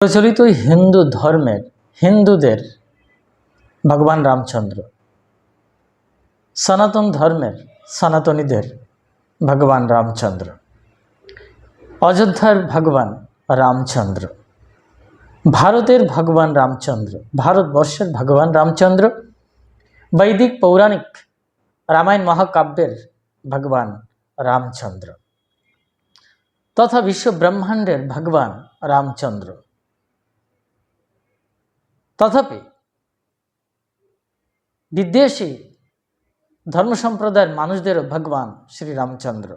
প্রচলিত হিন্দু ধর্মের, হিন্দুদের ভগবান রামচন্দ্র। সনাতন ধর্মের সনাতনীদের ভগবান রামচন্দ্র। অযোধ্যার ভগবান রামচন্দ্র। ভারতের ভগবান রামচন্দ্র। ভারতবর্ষের ভগবান রামচন্দ্র। বৈদিক পৌরাণিক রামায়ণ মহাকাব্যের ভগবান রামচন্দ্র। তথা বিশ্ব ব্রহ্মাণ্ডের ভগবান রামচন্দ্র। তথাপি বিদ্বেষী ধর্ম সম্প্রদায়ের মানুষদেরও ভগবান শ্রীরামচন্দ্র।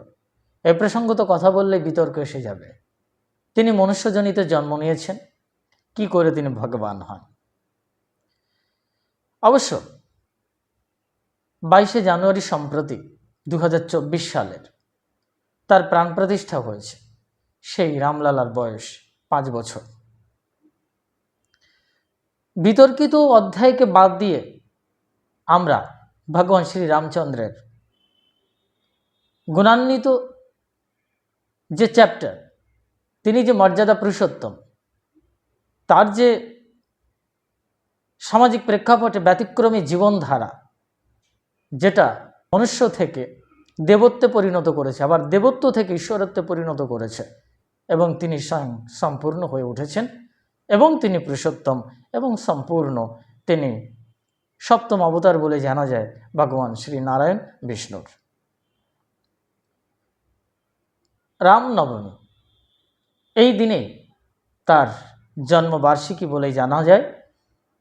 এ প্রসঙ্গত কথা বললে বিতর্ক এসে যাবে। তিনি মনুষ্যজনিত জন্ম নিয়েছেন, কি করে তিনি ভগবান হন? অবশ্য বাইশে জানুয়ারি সম্প্রতি দু হাজার চব্বিশ সালের তার প্রাণ প্রতিষ্ঠা হয়েছে, সেই রামলালার বয়স পাঁচ বছর। বিতর্কিত অধ্যায়কে বাদ দিয়ে আমরা ভগবান শ্রী রামচন্দ্রের গুণান্বিত যে চ্যাপ্টার তিনি যে মর্যাদা পুরুষোত্তম, তার যে সামাজিক প্রেক্ষাপটে ব্যতিক্রমী জীবনধারা, যেটা মনুষ্য থেকে দেবত্বে পরিণত করেছে, আবার দেবত্ব থেকে ঈশ্বরত্বে পরিণত করেছে, এবং তিনি স্বয়ং সম্পূর্ণ হয়ে উঠেছেন। এবং তিনি পুরুষোত্তম এবং সম্পূর্ণ। তিনি সপ্তম অবতার বলে জানা যায় ভগবান শ্রী নারায়ণ বিষ্ণুর। রামনবমী। এই দিনে তার জন্মবার্ষিকী বলে জানা যায়,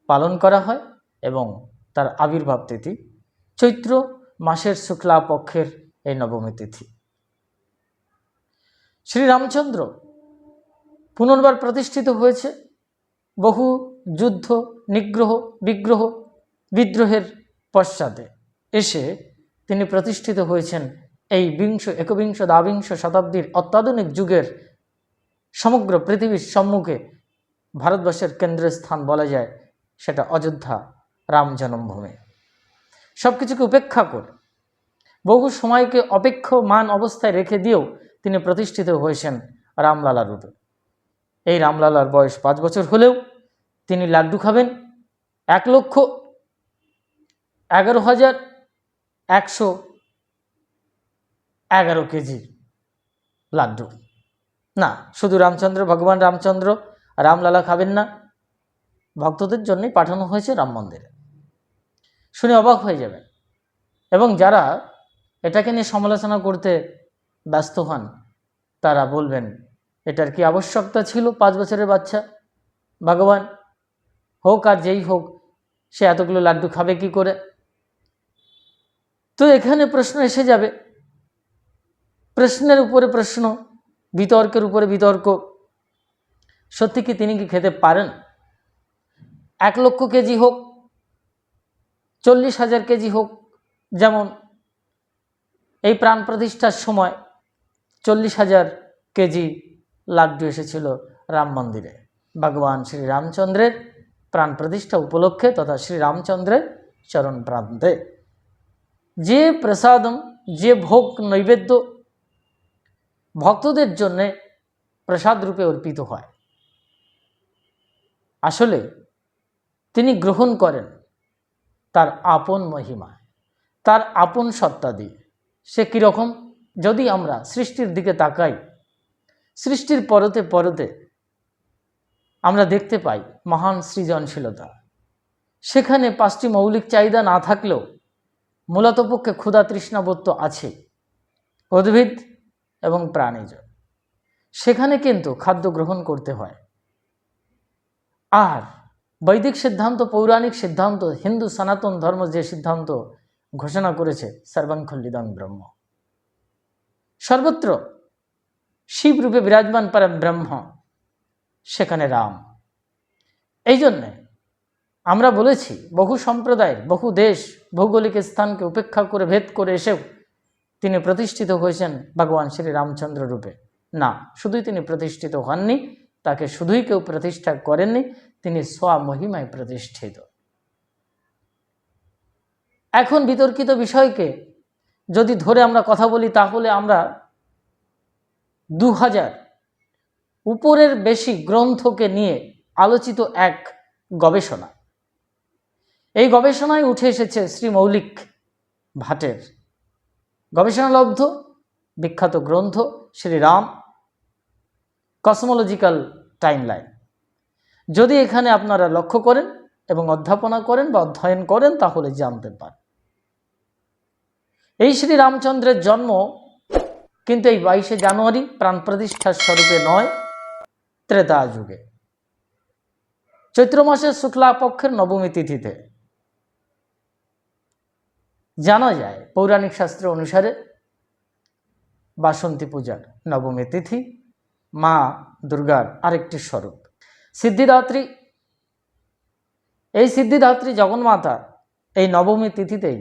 পালন করা হয় এবং তার আবির্ভাব তিথি চৈত্র মাসের শুক্লা পক্ষের এই নবমী তিথি। শ্রীরামচন্দ্র পুনর্বার প্রতিষ্ঠিত হয়েছে। বহু যুদ্ধ, নিগ্রহ, বিগ্রহ, বিদ্রোহের পশ্চাতে এসে তিনি প্রতিষ্ঠিত হয়েছেন এই বিংশ, একবিংশ, দ্বাবিংশ শতাব্দীর অত্যাধুনিক যুগের সমগ্র পৃথিবীর সম্মুখে ভারতবর্ষের কেন্দ্রের স্থান বলা যায়, সেটা অযোধ্যা রাম জন্মভূমি। সব কিছুকে উপেক্ষা করে, বহু সময়কে অপেক্ষমান অবস্থায় রেখে দিয়েও তিনি প্রতিষ্ঠিত হয়েছেন রামলালা রূপে। এই রামলালার বয়স পাঁচ বছর হলেও তিনি লাড্ডু খাবেন? এক লক্ষ এগারো হাজার একশো এগারো কেজি লাড্ডু। না, শুধু রামচন্দ্র, ভগবান রামচন্দ্র রামলালা খাবেন না। ভক্তদের জন্যই পাঠানো হয়েছে রাম মন্দিরে। শুনে অবাক হয়ে যাবেন। এবং যারা এটাকে নিয়ে সমালোচনা করতে ব্যস্ত হন, তারা বলবেন, এটার কি আবশ্যকতা ছিল পাঁচ বছরের বাচ্চা? ভগবান হোক আর যেই হোক, সে এতগুলো লাড্ডু খাবে কি করে? তো এখানে প্রশ্ন এসে যাবে। প্রশ্নের উপরে প্রশ্ন, বিতর্কের উপরে বিতর্ক। সত্যি কি তিনি কি খেতে পারেন? এক লক্ষ কেজি হোক, চল্লিশ হাজার কেজি হোক, যেমন এই প্রাণ প্রতিষ্ঠার সময় চল্লিশ হাজার কেজি লাড্ডু এসেছিল রাম মন্দিরে। ভগবান শ্রী রামচন্দ্রের প্রাণ প্রতিষ্ঠা উপলক্ষে তথা শ্রী রামচন্দ্রের চরণ প্রান্তে যে প্রসাদম, যে ভোগ নৈবেদ্য ভক্তদের জন্যে প্রসাদ রূপে অর্পিত হয়। আসলে তিনি গ্রহণ করেন তার আপন মহিমা তার আপন সত্তা দিয়ে। সে কীরকম? যদি আমরা সৃষ্টির দিকে তাকাই, সৃষ্টির পরতে পরতে আমরা দেখতে পাই মহান সৃজনশীলতা। সেখানে পাঁচটি মৌলিক চাহিদা না থাকলেও মূলত পক্ষে ক্ষুধা তৃষ্ণাবোধ তো আছে, উদ্ভিদ এবং প্রাণীজ। সেখানে কিন্তু খাদ্য গ্রহণ করতে হয়। আর বৈদিক সিদ্ধান্ত, পৌরাণিক সিদ্ধান্ত, হিন্দু সনাতন ধর্ম যে সিদ্ধান্ত ঘোষণা করেছে সর্বংখল্লিদং ব্রহ্ম। সর্বত্র শিবরূপে বিরাজমান পরম ব্রহ্ম। সেখানে রাম। এই জন্যে আমরা বলেছি, বহু সম্প্রদায়ের, বহু দেশ ভৌগোলিক স্থানকে উপেক্ষা করে, ভেদ করে এসেও তিনি প্রতিষ্ঠিত হয়েছেন ভগবান শ্রী রামচন্দ্র রূপে। না, শুধুই তিনি প্রতিষ্ঠিত হননি, তাকে শুধুই কেউ প্রতিষ্ঠা করেননি, তিনি স্বমহিমায় প্রতিষ্ঠিত। এখন বিতর্কিত বিষয়কে যদি ধরে আমরা কথা বলি, তাহলে আমরা দু হাজার উপরের বেশি গ্রন্থকে নিয়ে আলোচিত এক গবেষণা। এই গবেষণায় উঠে এসেছে শ্রী মৌলিক ভাটের গবেষণালব্ধ, বিখ্যাত গ্রন্থ শ্রীরাম কসমোলজিক্যাল টাইমলাইন। যদি এখানে আপনারা লক্ষ্য করেন এবং অধ্যাপনা করেন বা অধ্যয়ন করেন, তাহলে জানতে পারেন। এই শ্রী রামচন্দ্রের জন্ম কিন্তু এই বাইশে জানুয়ারি প্রাণ প্রতিষ্ঠার স্বরূপে নয় ত্রেতা যুগে চৈত্র মাসের শুক্লা পক্ষের নবমী তিথিতে জানা যায় পৌরাণিক শাস্ত্র অনুসারে বাসন্তী পূজার নবমী তিথি মা দুর্গার আরেকটি স্বরূপ। সিদ্ধিদাত্রী, এই সিদ্ধিদাত্রী জগন্মাতা এই নবমী তিথিতেই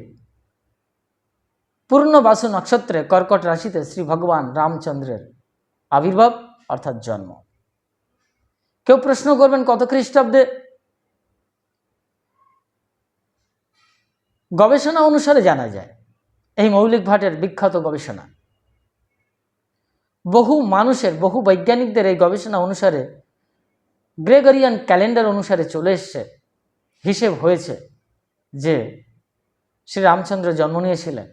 পূর্ণ বাসু নক্ষত্রে কর্কট রাশিতে শ্রী ভগবান রামচন্দ্রের আবির্ভাব, অর্থাৎ জন্ম। কেউ প্রশ্ন করবেন কত খ্রিস্টাব্দে? গবেষণা অনুসারে জানা যায়, এই মৌলিক ভাটের বিখ্যাত গবেষণা। বহু মানুষের, বহু বৈজ্ঞানিকদের এই গবেষণা অনুসারে গ্রেগরিয়ান ক্যালেন্ডার অনুসারে চলে এসছে, হিসেব হয়েছে যে শ্রী রামচন্দ্র জন্ম নিয়েছিলেন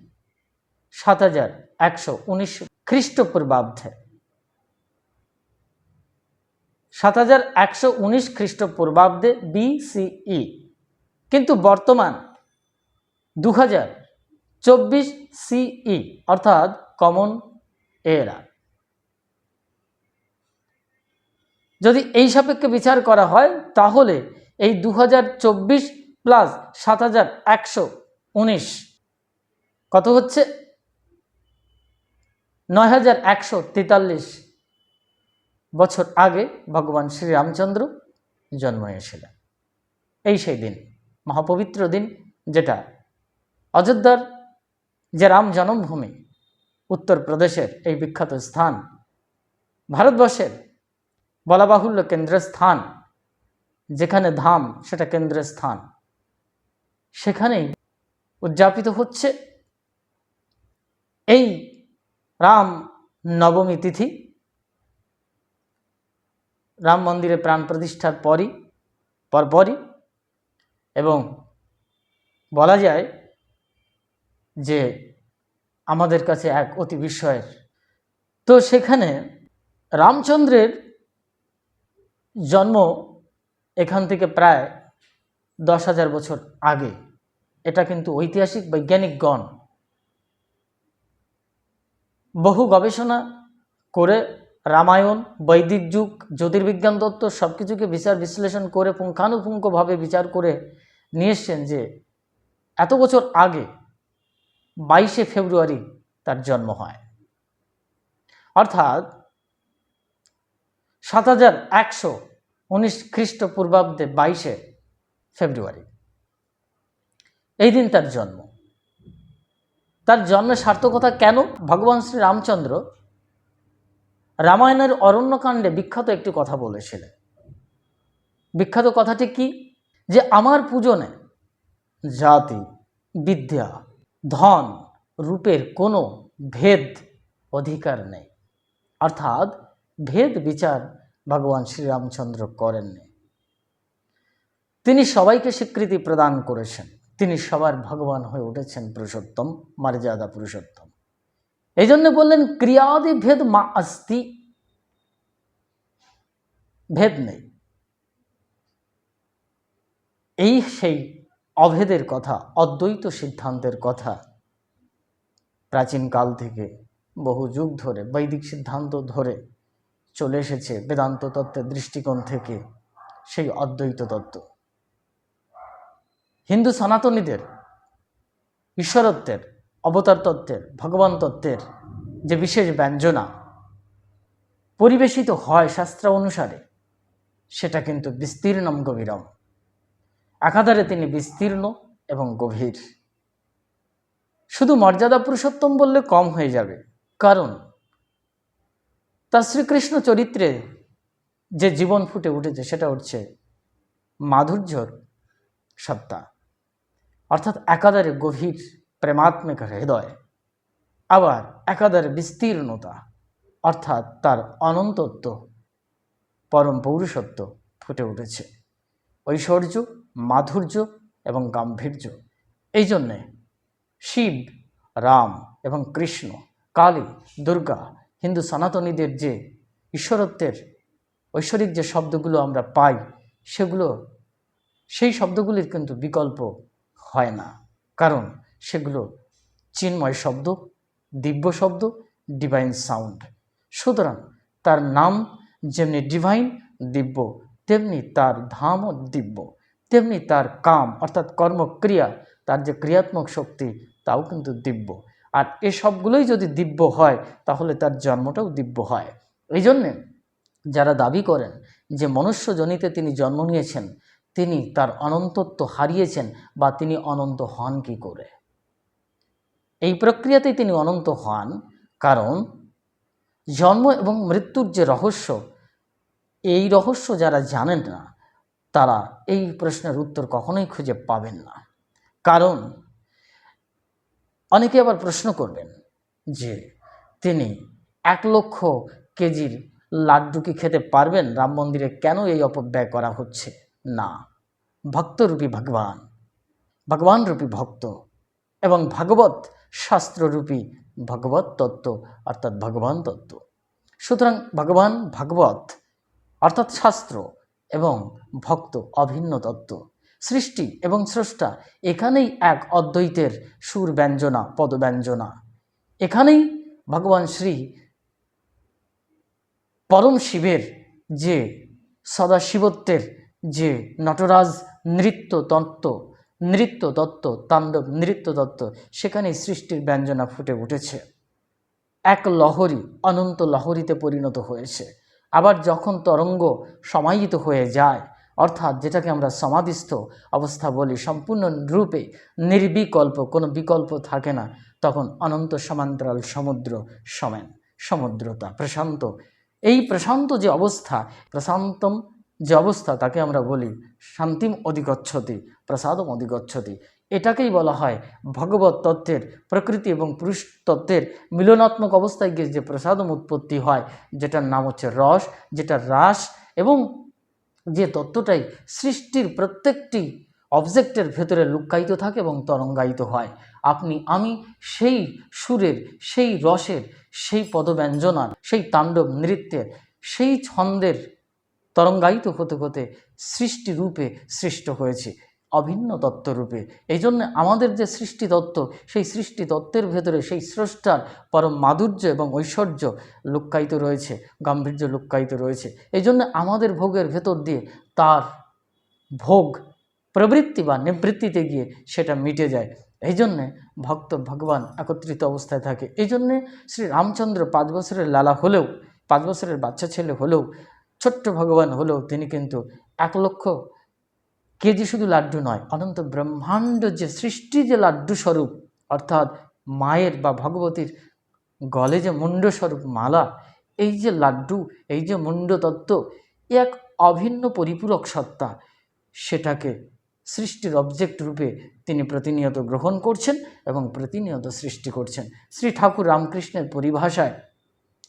সাত হাজার একশো উনিশ খ্রিস্টপূর্বাব্দে। সাত হাজার একশো উনিশ খ্রিস্টপূর্বাব্দে বিসিই কিন্তু বর্তমান দু হাজার চব্বিশ সিই অর্থাৎ কমন এরা। যদি এই সাপেক্ষে বিচার করা হয়, তাহলে এই দু হাজার চব্বিশ প্লাস সাত হাজার একশো উনিশ কত হচ্ছে? নয় হাজার একশো তেতাল্লিশ। বছর আগে ভগবান শ্রীরামচন্দ্র জন্ম নিয়েছিলেন। এই সেই দিন, মহাপবিত্র দিন, যেটা অযোধ্যার যে রাম জন্মভূমি, উত্তরপ্রদেশের এই বিখ্যাত স্থান, ভারতবর্ষের বলা বাহুল্য কেন্দ্রস্থান, যেখানে ধাম, সেটা কেন্দ্রের স্থান সেখানেই উদযাপিত হচ্ছে এই রাম নবমী তিথি। রাম মন্দিরে প্রাণ প্রতিষ্ঠার পরই, পরপরই এবং বলা যায় যে আমাদের কাছে এক অতি বিস্ময়ের। তো সেখানে রামচন্দ্রের জন্ম এখান থেকে প্রায় দশ হাজার বছর আগে। এটা কিন্তু ঐতিহাসিক বৈজ্ঞানিকগণ বহু গবেষণা করে রামায়ণ, বৈদিক যুগ, জ্যোতির্বিজ্ঞান তত্ত্ব সব কিছুকে বিচার বিশ্লেষণ করে পুঙ্খানুপুঙ্খভাবে বিচার করে নিয়ে এসছেন যে এত বছর আগে বাইশে ফেব্রুয়ারি তার জন্ম হয়। অর্থাৎ সাত হাজার একশো উনিশ খ্রিস্টপূর্বাব্দে বাইশে ফেব্রুয়ারি। এই দিন তার জন্ম। তার জন্মের সার্থকতা কেন? ভগবান শ্রী রামচন্দ্র রামায়ণের অরণ্যকাণ্ডে বিখ্যাত একটি কথা বলেছিলেন। বিখ্যাত কথাটি কি? যে আমার পূজনে জাতি, বিদ্যা, ধন রূপের কোনো ভেদ অধিকার নেই। অর্থাৎ ভেদ বিচার ভগবান শ্রীরামচন্দ্র করেননি। তিনি সবাইকে স্বীকৃতি প্রদান করেছেন। তিনি সবার ভগবান হয়ে উঠেছেন পুরুষোত্তম, মর্যাদা পুরুষোত্তম। এই জন্য বললেন, ক্রিয়াদি ভেদ মা আস্তি ভেদ নেই। এই সেই অভেদের কথা, অদ্বৈত সিদ্ধান্তের কথা প্রাচীনকাল থেকে বহু যুগ ধরে, বৈদিক সিদ্ধান্ত ধরে চলে এসেছে বেদান্ত তত্ত্বের দৃষ্টিকোণ থেকে সেই অদ্বৈত তত্ত্ব। হিন্দু সনাতনীদের, ঈশ্বরত্বের অবতার তত্ত্বের, ভগবান তত্ত্বের যে বিশেষ ব্যঞ্জনা পরিবেশিত হয় শাস্ত্র অনুসারে, সেটা কিন্তু বিস্তীর্ণম গভীরম। একাধারে তিনি বিস্তীর্ণ এবং গভীর। শুধু মর্যাদা পুরুষোত্তম বললে কম হয়ে যাবে, কারণ তার শ্রীকৃষ্ণ চরিত্রে যে জীবন ফুটে উঠেছে, সেটা হচ্ছে মাধুর্যর সত্তা। অর্থাৎ একাধারে গভীর প্রেমাত্মিক হৃদয়, আবার একাধারে বিস্তীর্ণতা, অর্থাৎ তার অনন্তত্ব, পরম পৌরুষত্ব ফুটে উঠেছে। ঐশ্বর্য, মাধুর্য এবং গাম্ভীর্য। এই জন্যে শিব, রাম এবং কৃষ্ণ, কালী, দুর্গা, হিন্দু সনাতনীদের যে ঈশ্বরত্বের ঐশ্বরিক যে শব্দগুলো আমরা পাই, সেগুলো, সেই শব্দগুলির কিন্তু বিকল্প হয় না। কারণ সেগুলো চিন্ময় শব্দ, দিব্য শব্দ ডিভাইন সাউন্ড সুতরাং তার নাম যেমনি ডিভাইন দিব্য, তেমনি তার ধামও দিব্য, তেমনি তার কাম, অর্থাৎ কর্মক্রিয়া, তার যে ক্রিয়াত্মক শক্তি, তাও কিন্তু দিব্য। আর এ সবগুলোই যদি দিব্য হয়, তাহলে তার জন্মটাও দিব্য হয়। এই জন্যে যারা দাবি করেন যে মনুষ্যজনিতে তিনি জন্ম নিয়েছেন, তিনি তার অনন্তত্ব হারিয়েছেন বা তিনি অনন্ত হন কি করে? এই প্রক্রিয়াতেই তিনি অনন্ত হন। কারণ জন্ম এবং মৃত্যুর যে রহস্য, এই রহস্য যারা জানেন না, তারা এই প্রশ্নের উত্তর কখনোই খুঁজে পাবেন না। কারণ অনেকে আবার প্রশ্ন করবেন যে, তিনি এক লক্ষ কেজির লাড্ডু কি খেতে পারবেন? রাম মন্দিরে কেন এই অপব্যয় করা হচ্ছে? না। ভক্তরূপী ভগবান, ভগবানরূপী ভক্ত এবং ভাগবত শাস্ত্ররূপী ভগবত তত্ত্ব, অর্থাৎ ভগবান তত্ত্ব। সুতরাং ভগবান ভাগবত, অর্থাৎ শাস্ত্র এবং ভক্ত অভিন্ন তত্ত্ব, সৃষ্টি এবং স্রষ্টা এখানেই এক অদ্বৈতের সুর ব্যঞ্জনা পদব্যঞ্জনা। এখানেই ভগবান শ্রী পরম শিবের যে সদাশিবত্বের যে নটরাজ নৃত্য তত্ত্ব নৃত্য দত্ত, তাণ্ডব, নৃত্য দত্ত, সেখানেই সৃষ্টির ব্যঞ্জনা ফুটে উঠেছে। এক লহরী অনন্ত লহরীতে পরিণত হয়েছে। আবার যখন তরঙ্গ সমাহিত হয়ে যায়, অর্থাৎ যেটাকে আমরা সমাধিস্থ অবস্থা বলি, সম্পূর্ণ রূপে নির্বিকল্প, কোনো বিকল্প থাকে না, তখন অনন্ত সমান্তরাল সমুদ্র সমেন, সমুদ্রতা, প্রশান্ত। এই প্রশান্ত যে অবস্থা, প্রশান্তম যে অবস্থা তাকে আমরা বলি শান্তিম অধিগচ্ছতি, প্রসাদম অধিগচ্ছতি। এটাকেই বলা হয় ভগবত তত্ত্বের প্রকৃতি এবং পুরুষ তত্ত্বের মিলনাত্মক অবস্থায় গিয়ে যে প্রসাদম উৎপত্তি হয়, যেটার নাম হচ্ছে রস যেটা রাস এবং যে তত্ত্বটাই সৃষ্টির প্রত্যেকটি অবজেক্টের ভেতরে লুক্কায়িত থাকে এবং তরঙ্গায়িত হয়। আপনি, আমি সেই সুরের, সেই রসের, সেই পদব্যঞ্জনার, সেই তাণ্ডব নৃত্যের, সেই ছন্দের তরঙ্গায়িত হতে হতে সৃষ্টি রূপে সৃষ্ট হয়েছে, অভিন্ন তত্ত্বরূপে এই জন্য আমাদের যে সৃষ্টি তত্ত্ব, সেই সৃষ্টি তত্ত্বের ভেতরে সেই স্রষ্টার পরম মাধুর্য এবং ঐশ্বর্য লুক্কায়িত রয়েছে, গাম্ভীর্য লুক্কায়িত রয়েছে। এই জন্য আমাদের ভোগের ভেতর দিয়ে তার ভোগ প্রবৃত্তি বা নিবৃত্তিতে গিয়ে সেটা মিটে যায়। এই জন্যে ভক্ত ভগবান একত্রিত অবস্থায় থাকে। এই জন্যে শ্রী রামচন্দ্র পাঁচ বছরের লালা হলেও, পাঁচ বছরের বাচ্চা ছেলে হলেও ছোট্ট ভগবান হলেও তিনি কিন্তু এক লক্ষ কেজি শুধু লাড্ডু নয়, অনন্ত ব্রহ্মাণ্ড যে সৃষ্টি যে লাড্ডু স্বরূপ, অর্থাৎ মায়ের বা ভগবতীর গলে যে মুন্ড স্বরূপ মালা, এই যে লাড্ডু, এই যে মুন্ড তত্ত্ব এক অভিন্ন পরিপূরক সত্তা। সেটাকে সৃষ্টির অবজেক্ট রূপে তিনি প্রতিনিয়ত গ্রহণ করছেন এবং প্রতিনিয়ত সৃষ্টি করছেন। শ্রী ঠাকুর রামকৃষ্ণের পরিভাষায়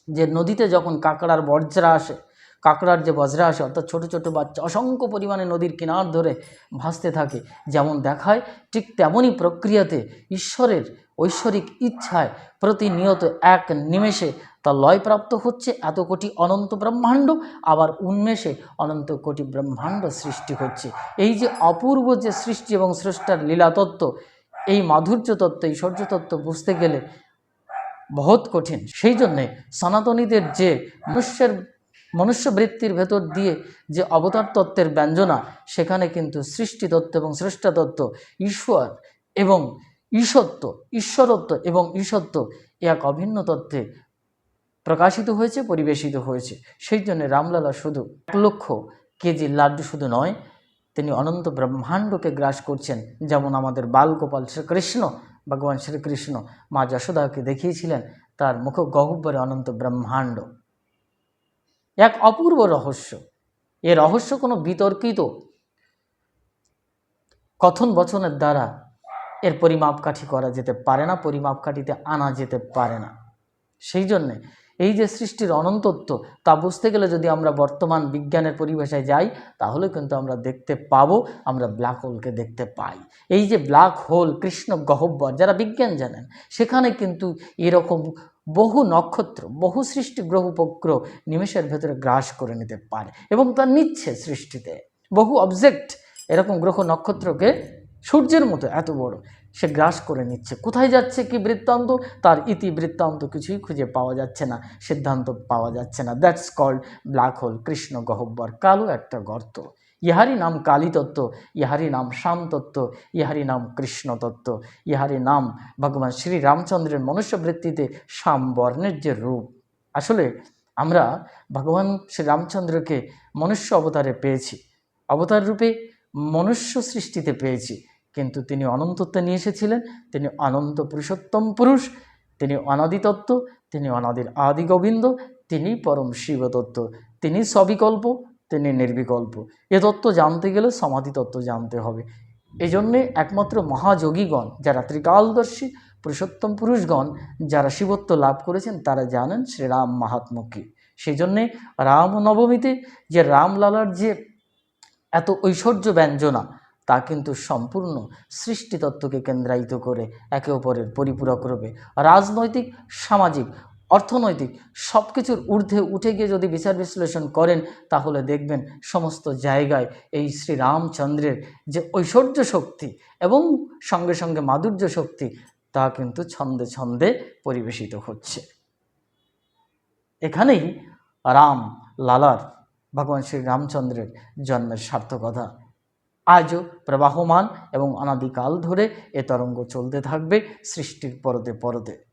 যে নদীতে যখন কাঁকড়ার বজ্রা আসে কাঁকড়ার যে বজ্রা আসে, অর্থাৎ ছোটো ছোটো বাচ্চা, অসংখ্য পরিমাণে নদীর কিনার ধরে ভাসতে থাকে। যেমন দেখায়, ঠিক তেমনই প্রক্রিয়াতে ঈশ্বরের ঐশ্বরিক ইচ্ছায় প্রতিনিয়ত এক নিমেষে তা লয়প্রাপ্ত হচ্ছে। এত কোটি অনন্ত ব্রহ্মাণ্ড, আবার উন্মেষে অনন্ত কোটি ব্রহ্মাণ্ড সৃষ্টি হচ্ছে। এই যে অপূর্ব যে সৃষ্টি এবং স্রষ্টার লীলাতত্ত্ব, এই মাধুর্য তত্ত্ব সৌর্য তত্ত্ব বুঝতে গেলে বহুত কঠিন। সেই জন্যে সনাতনীদের যে মনুষ্যের মনুষ্যবৃত্তির ভেতর দিয়ে যে অবতার তত্ত্বের ব্যঞ্জনা, সেখানে কিন্তু সৃষ্টি তত্ত্ব এবং স্রষ্টা তত্ত্ব ঈশ্বর এবং ঈশ্বত্ব ঈশ্বরত্ব এবং ঈশ্বত্ব এক অভিন্ন তত্ত্বে প্রকাশিত হয়েছে, পরিবেশিত হয়েছে। সেই জন্য রামলালা শুধু এক লক্ষ কেজি লাড্ডু শুধু নয়, তিনি অনন্ত ব্রহ্মাণ্ডকে গ্রাস করছেন। যেমন আমাদের বালগোপাল শ্রীকৃষ্ণ, ভগবান শ্রীকৃষ্ণ মা যশোদাকে দেখিয়েছিলেন, তার মুখ গহ্বরে অনন্ত ব্রহ্মাণ্ড। এক অপূর্ব রহস্য। এ রহস্য কোনো বিতর্কিত কথন বচনের দ্বারা এর পরিমাপকাঠি করা যেতে পারে না, পরিমাপকাঠিতে আনা যেতে পারে না। সেই জন্যে এই যে সৃষ্টির অনন্তত্ব, তা বুঝতে গেলে যদি আমরা বর্তমান বিজ্ঞানের পরিভাষায় যাই, তাহলে কিন্তু আমরা দেখতে পাবো, আমরা ব্ল্যাক হোলকে দেখতে পাই। এই যে ব্ল্যাক হোল কৃষ্ণ গহব্বর, যারা বিজ্ঞান জানেন, সেখানে কিন্তু এরকম বহু নক্ষত্র, বহু সৃষ্টি গ্রহ উপগ্রহ নিমেষের ভেতরে গ্রাস করে নিতে পারে এবং তা নিচ্ছে সৃষ্টিতে। বহু অবজেক্ট এরকম গ্রহ নক্ষত্রকে সূর্যের মতো, এত বড়। সে গ্রাস করে নিচ্ছে। কোথায় যাচ্ছে কি বৃত্তান্ত? তার ইতি বৃত্তান্ত কিছুই খুঁজে পাওয়া যাচ্ছে না, সিদ্ধান্ত পাওয়া যাচ্ছে না। দ্যাটস কল্ড ব্ল্যাক হোল কৃষ্ণ গহ্বর কালো একটা গর্ত। ইহারই নাম কালী তত্ত্ব ইহারই নাম শ্যাম তত্ত্ব ইহারই নাম কৃষ্ণ তত্ত্ব ইহারই নাম ভগবান শ্রী রামচন্দ্রের মনুষ্যবৃত্তিতে শ্যাম বর্ণের যে রূপ। আসলে আমরা ভগবান শ্রী রামচন্দ্রকে মনুষ্য অবতারে পেয়েছি। অবতার রূপে মনুষ্য সৃষ্টিতে পেয়েছি। কিন্তু তিনি অনন্তত্বে নিয়ে এসেছিলেন। তিনি অনন্ত পুরুষোত্তম পুরুষ, তিনি অনাদিতত্ত্ব, তিনি অনাদির আদি গোবিন্দ, তিনি পরম শিবতত্ত্ব, তিনি সবিকল্প, তিনি নির্বিকল্প। এ তত্ত্ব জানতে গেলে সমাধি তত্ত্ব জানতে হবে। এই জন্যে একমাত্র মহাযোগীগণ, যারা ত্রিকালদর্শী পুরুষোত্তম পুরুষগণ, যারা শিবত্ব লাভ করেছেন, তারা জানেন শ্রীরাম মাহাত্ম্য কী। সেই জন্যে রাম নবমীতে যে রামলালার যে এত ঐশ্বর্য ব্যঞ্জনা তা কিন্তু সম্পূর্ণ সৃষ্টিতত্ত্বকে কেন্দ্রায়িত করে একে অপরের পরিপূরক রূপে। রাজনৈতিক, সামাজিক, অর্থনৈতিক সব কিছুর ঊর্ধ্বে উঠে গিয়ে যদি বিচার বিশ্লেষণ করেন, তাহলে দেখবেন সমস্ত জায়গায় এই শ্রীরামচন্দ্রের যে ঐশ্বর্য শক্তি এবং সঙ্গে সঙ্গে মাধুর্য শক্তি, তা কিন্তু ছন্দে ছন্দে পরিবেশিত হচ্ছে। এখানেই রাম লালার, ভগবান শ্রী রামচন্দ্রের জন্মের সার্থকতা আজও প্রবাহমান এবং অনাদিকাল ধরে এ তরঙ্গ চলতে থাকবে সৃষ্টির পরদে পরতে।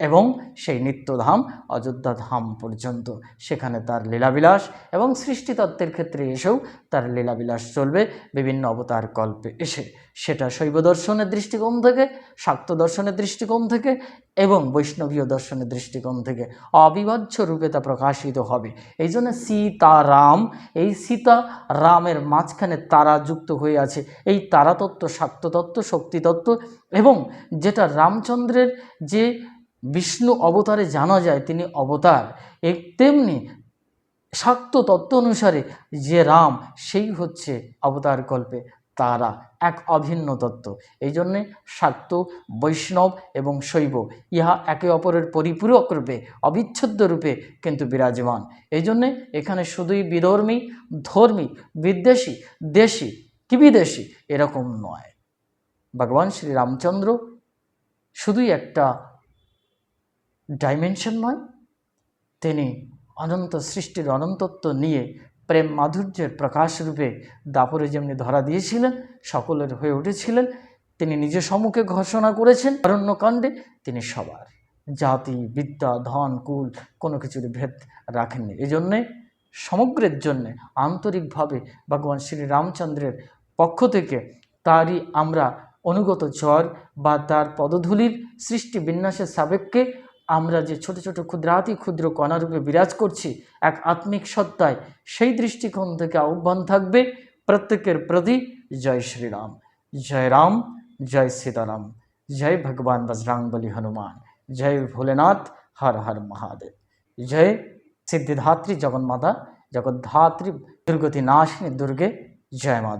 এবং সেই নিত্যধাম অযোধ্যা ধাম পর্যন্ত। সেখানে তার লীলাবিলাস এবং সৃষ্টিতত্ত্বের ক্ষেত্রে এসেও তার লীলাবিলাস চলবে, বিভিন্ন অবতার কল্পে এসে। সেটা শৈব দর্শনের দৃষ্টিকোণ থেকে, শাক্ত দর্শনের দৃষ্টিকোণ থেকে এবং বৈষ্ণবীয় দর্শনের দৃষ্টিকোণ থেকে অবিভাজ্য রূপে তা প্রকাশিত হবে। এই জন্য সীতারাম, এই সীতা রামের মাঝখানে তারা যুক্ত হয়ে আছে। এই তারাতত্ত্ব, শাক্ততত্ত্ব, শক্তিতত্ত্ব এবং যেটা রামচন্দ্রের যে বিষ্ণু অবতারে জানা যায় তিনি অবতার। এক তেমনি শাক্ত তত্ত্ব অনুসারে যে রাম, সেই হচ্ছে অবতার কল্পে তারা, এক অভিন্ন তত্ত্ব। এই জন্যে শাক্ত, বৈষ্ণব এবং শৈব, ইহা একে অপরের পরিপূরক রূপে, অবিচ্ছেদ্য রূপে কিন্তু বিরাজমান। এই জন্যে এখানে শুধুই বিধর্মী, ধর্মী, বিদ্বেষী, দেশি কি বিদেশি এরকম নয়। ভগবান শ্রী রামচন্দ্র শুধুই একটা ডাইমেনশন নয়। তিনি অনন্ত সৃষ্টির অনন্তত্ব নিয়ে প্রেম মাধুর্যের প্রকাশ রূপে দাপরে যেমনি ধরা দিয়েছিলেন, সকলের হয়ে উঠেছিলেন, তিনি নিজে সম্মুখে ঘোষণা করেছেন, অরণ্যকাণ্ডে তিনি সবার। জাতি, বিদ্যা, ধন, কুল কোনো কিছুর ভেদ রাখেননি। এই জন্যে সমগ্রের জন্যে, আন্তরিকভাবে ভগবান শ্রী রামচন্দ্রের পক্ষ থেকে তারই আমরা অনুগত চর বা তার পদধূলির সৃষ্টি বিন্যাসের সাবেককে আমরা যে ছোট ছোট ক্ষুদ্রাতি ক্ষুদ্র কণারূপে বিরাজ করছি, এক আত্মিক সত্তায়, সেই দৃষ্টিকোণ থেকে আহ্বান থাকবে প্রত্যেকের প্রতি। জয় শ্রীরাম, জয় রাম, জয় সীতারাম, জয় ভগবান বজরাঙ্গবলী হনুমান, জয় ভোলেনাথ, হর হর মহাদেব, জয় সিদ্ধিধাত্রী জগন্মাতা, জগদ্ধাত্রী দুর্গতি নাশিনী দুর্গে, জয় মা